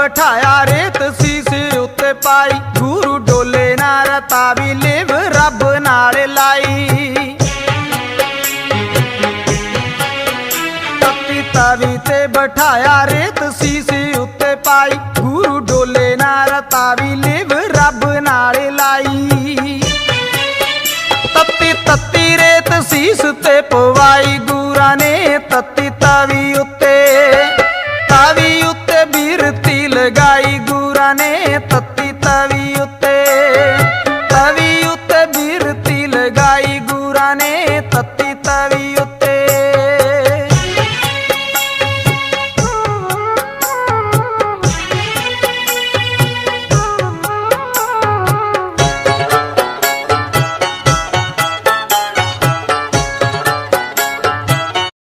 ਬਿਠਾਇਆ ਰੇਤ ਸੀਸੇ ਉੱਤੇ ਪਾਈ। ਗੁਰੂ ਡੋਲੇ ਨਾ ਰਤਾਵੀ ਲਿਵ ਰੱਬ ਨਾਲ ਲਾਈ। ਤੱਤੀ ਤਵੀ ਤੇ ਬਿਠਾਇਆ ਰੇਤ ਸੀਸੇ ਉੱਤੇ ਪਾਈ। ਗੁਰੂ ਡੋਲੇ ਨਾ ਰਤਾਵੀ ਲਿਵ ਰੱਬ ਨਾਲ ਲਾਈ। ਤੱਤੀ ਤੱਤੀ ਰੇਤ ਸੀਸ ਤੇ ਪਵਾਈ। ਗੁਰਾਂ ਨੇ ਤੱਤੀ फिरतील गाई गुराने तत्ती